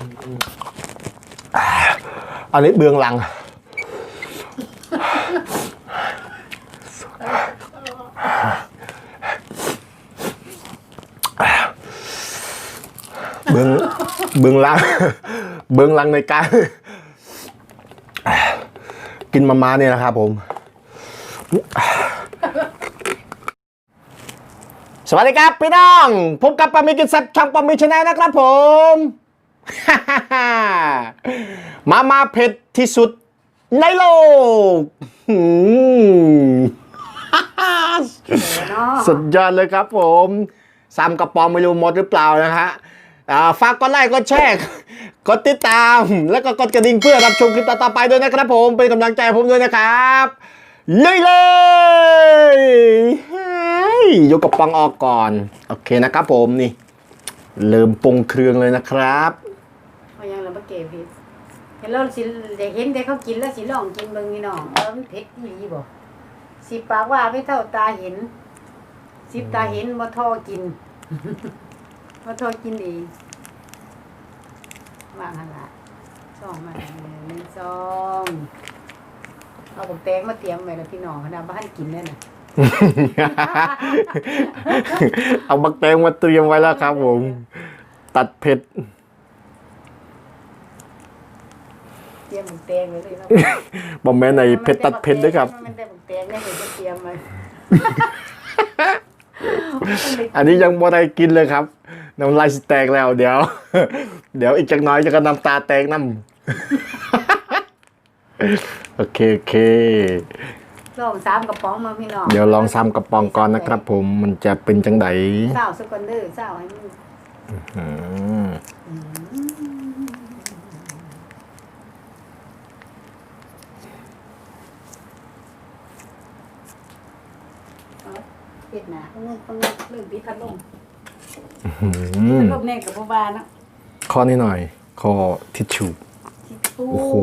อันนี้เบืองหลัง เบืองเบืองหลัง เบืองหลังในการกินมาม่าเนี่ยนะครับผม สวัสดีครับพี่น้อง พบกับปามีกินแซ่บช่องปามีชาแนลนะครับผม มามาเผ็ดที่สุดในโลกหืมเนาะสุดยอดเลยครับผมซ้ำกระป๋องไม่รู้หมดหรือเปล่านะฮะอ่าฝากกดไลค์กดแชร์กดติดตาม แล้วก็กดกระดิ่งเพื่อรับชมคลิปต่อๆไปด้วยนะครับผม เป็นกำลังใจให้ผมด้วยนะครับเลยเลยเฮ้ยยกกระป๋องออกก่อน โอเคนะครับผมนี่ เริ่มปรุงเครื่องเลยนะครับ เก็บเผ็ดเห็นเราสิได้เห็นแต่เขากินแล้วสิลองกินเบิ่งนี่น้องเออมันเผ็ดอีหลีบ่สิปากว่าไม่เท่าตาเห็น สิบตาเห็นบ่ทอกินบ่ทอกินเองวางหั่นล่ะสองมาหนึ่งสองเอาบักแตงมาเตรียมไว้แล้วพี่น้องนาดบ้านกินเลยน่ะเอาบักแตงมาเตรียมไว้แล้วครับผม ตัดเผ็ด เตรียมบักแตงไว้เลยเนาะบอมแม่ในเผ็ดตัดเผ็ดด้วยครับ มันได้บักแตงเนี่ยเดี๋ยวจะเตรียมไว้อันนี้ยังบ่ได้กินเลยครับน้ำลายสิแตกแล้ว เดี๋ยว เดี๋ยวอีกจักหน้อยจะก็น้ำตาแตกน้ำโอเคโอเคลองสามกระป๋องมาพี่น้องเดี๋ยวลองซ้ำกระป๋องก่อนนะครับ ผมมันจะเป็นจังไดเศร้าสกอนเดอร์เศร้าให้มัน อืม เปิดหนาต้องต้องเริ่มปิดพัดลมอืมพัดลมเนี่ยกับพ่อบาเนาะข้อนี้หน่อยข้อทิชชู่ทิชชู่โอ้โห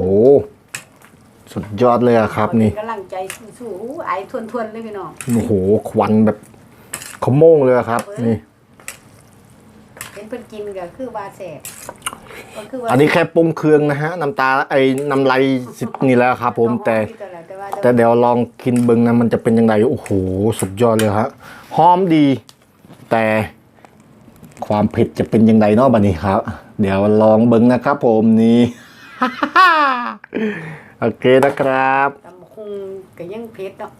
สุดยอดเลยอะครับนี่กำลังใจสู้ๆอู้ไอทวนๆเลยพี่น้องโอ้โห ควันแบบขโมงเลยอะครับ นี่เป็นเพิ่นกินก็คือว่าแสบก็คือว่าอันนี้แค่ปรุงเครื่องนะฮะน้ำตาไอ้น้ำลายสิบนี่แหล้วครับผมแต่แต่ว่าแต่เดี๋ยวลองกินเบิ้งนะมันจะเป็นยังไงโอ้โห สุดยอดเลยฮะ หอมดี แต่ความเผ็ดจะเป็นยังไงเนาะบัดนี้ครับ เดี๋ยวลองเบิ้งนะครับผมนี่โอเคนะครับตำคงก็ยังเผ็ดเนาะ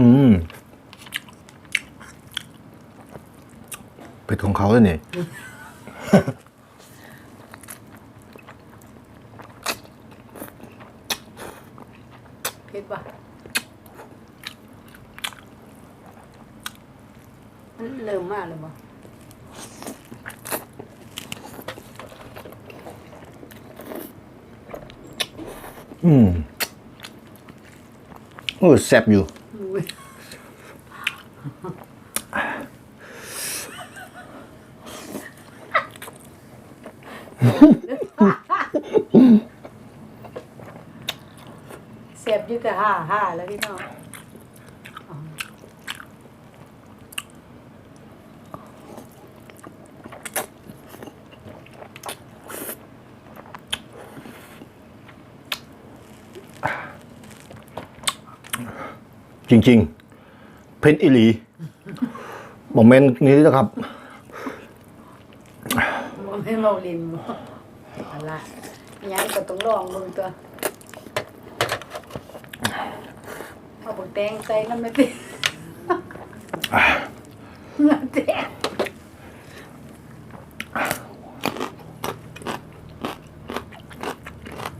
อืมเผ็ดของเขาเลยนี่ เผ็ดป่ะมัน เริ่มมากเลยบ่อืมโอ้แซ่บอยู่อุ้ยเสียบอยู่แต่ห้าห้าแล้วพี่น้อง จริง ๆเผ็ดอิลีโมเมนต์นี้นะครับบ่ไม่เมาลินบ่เอาละยังก็ต้องลองมึงตัวเอาบุแตงใส่น้ำไม่ติเงื่อนแตก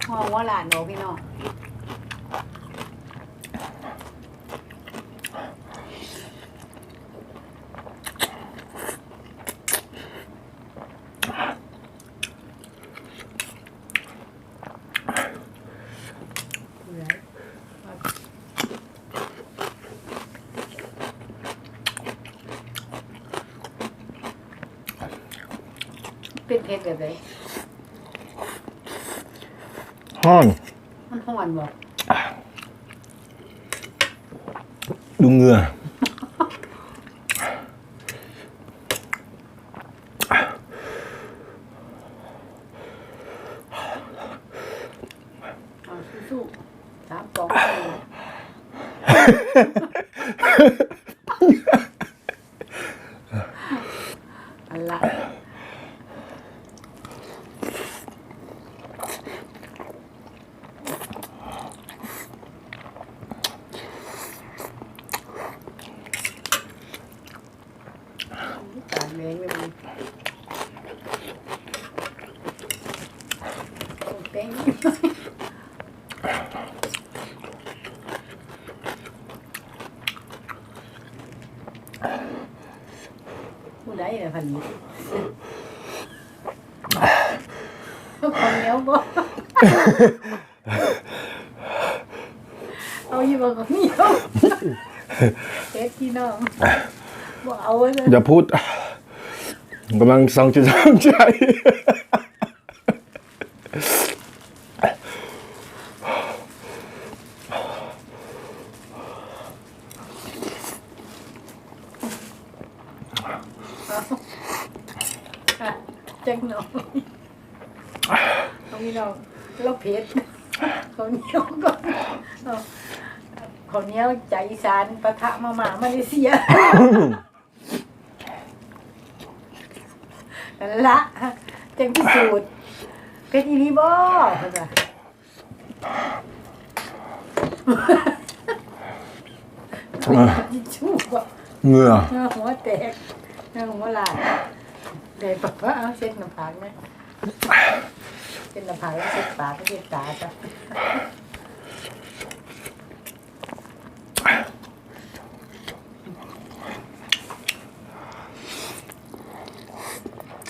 ห้องว่าหลานโนพี่น้อง เป็นเพชรแบบไหนห้อนมันห้อนบ่ดูเหงื่อเอาสู้ๆสามกล่องอันละตาแดงเลยมึงโอ้แดง ผู้ใดล่ะพันนี้คนเหนียวบ่เอาอยู่บ่คนเหนียวเฮ็ดพี่น้องบ่เอาไว้เลยอย่าพูดกำลังสังจิตสังใจ จังหน่อยเอาพี่น้องเราเผ็ดเขาวเหนียวก่อนเอาเขาวเหนียวใจอีสานปะทะมาหมามาเลเซียนั่นละจังพิสูจน์เป็นอีนีบ่เพิ่นว่าจิชูบ่เหงื่อหน้าหัวแตกหน้าหัวลาด เดี๋ยวปะว่าเอาเช็ดน้ำผากไหมเช็ดน้ำผากแล้วเช็ดปากเช็ดตาจ้ะ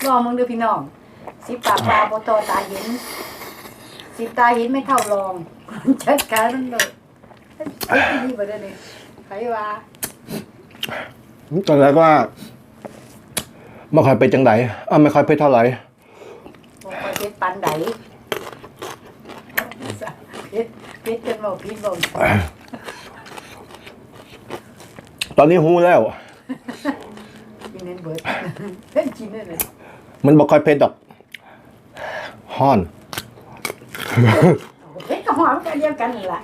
ลองมึงดูพี่น้อง สิปากปลาโบโตตาเห็น สิตาเห็นไม่เท่าลองจัดการมันเลยเฮ้ยที่นี่บ่ได้เลยใครว่าตอนแรกว่า ไม่ค่อยไปจังไดอะไม่ค่อยไปเท่าไหร่บอกว่าเพชรปันไดเพชรเพชรจนบอกพิษบอกตอนนี้หูแล้ว กินเน้นเบิร์ดเล่นกินนั่นเลยมันบ่ค่อยเผ็ดดอกฮ้อนเพชรกับหอมกันเดียวกันนั่นแหละ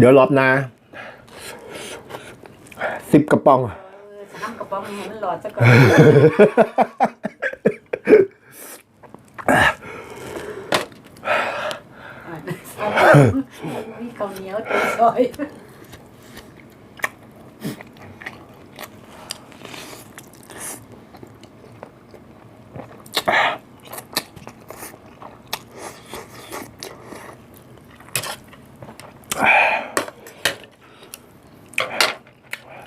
เดี๋ยวรอบหน้าสิบกระป๋องเออสามกระป๋องให้มันหลอดซะก่อนมีข้าวเหนียวตัวซอย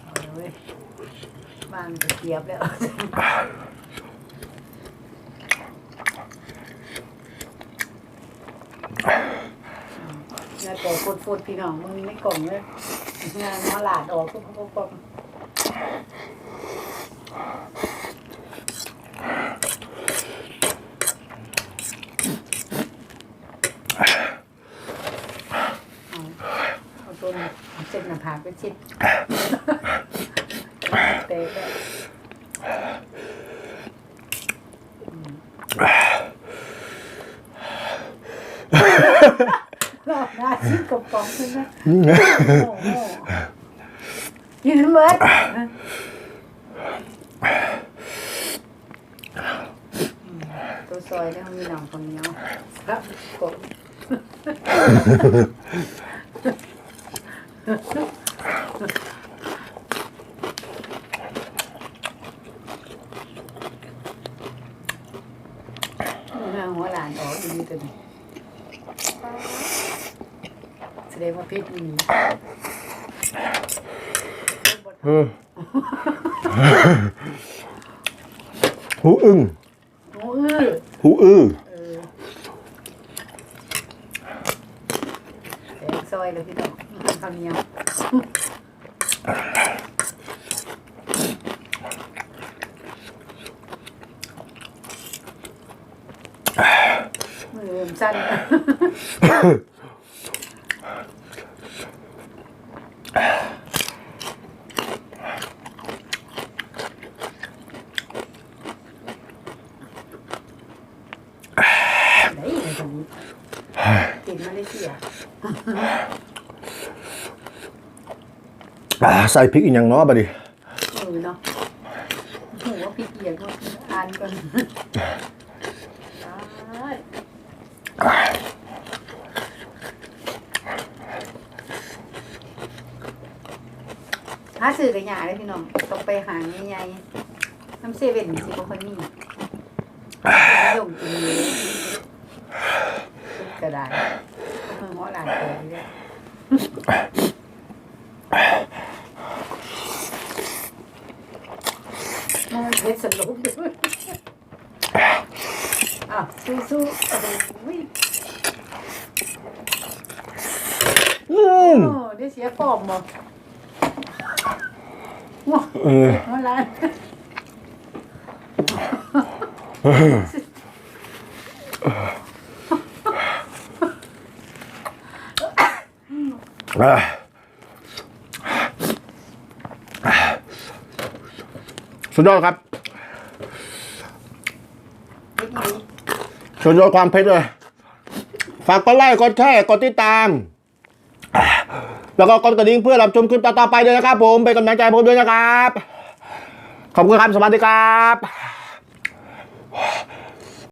เอาเว้ยบ้านก็เกียบแล้ว งานแต่ฟดฟดพี่น้องมึงไม่กล่องเลยงานมาหลาดออกปุ๊บปุ๊บปุ๊บเอาตัวกเส้นหน้าผากไปชิดเตะ แล้วรอบหน้าชิดกระป๋องใช่ไหมโอ้โหยืนเบิดตัวซอยเนี่ยมีหนังคนเหนียวครับกดนี่หัวหลานออกดีตัวนี้ แสดงว่าเพชรมีเออหูอึ้งโอ้อื้อหูอื้อเออแตงซอยเลยพี่น้องข้าวเหนียวมือเริ่มสั่น ได้เกินมาเลเซียใส่พริกอีกอย่างเนาะบัดนี้เออเนาะโหว่าพี่เกียรก็อ่านก่อนหาซื้อกันยาเลยพี่น้องต้องไปหาใหญ่ๆน้ำเซเว่นสิบ่ค่อยมีนิยมกินเลย ก็ได้หัวหลานเกิดเลยมันเพชรสรุปด้วยอะสู้ๆโอ้โหอืมโอ้ได้เสียฟอร์มบ่ว้าวเออหัวหลาน อ่า สุดยอดครับเฮ็ดอีหลีสุดยอดความเผ็ดเลย ฝากกดไลค์กดแชร์กดติดตาม แล้วก็กดกระดิ่งเพื่อรับชมคลิปต่อๆไปด้วยนะครับผม เป็นกำลังใจผมด้วยนะครับ ขอบคุณครับ สวัสดีครับ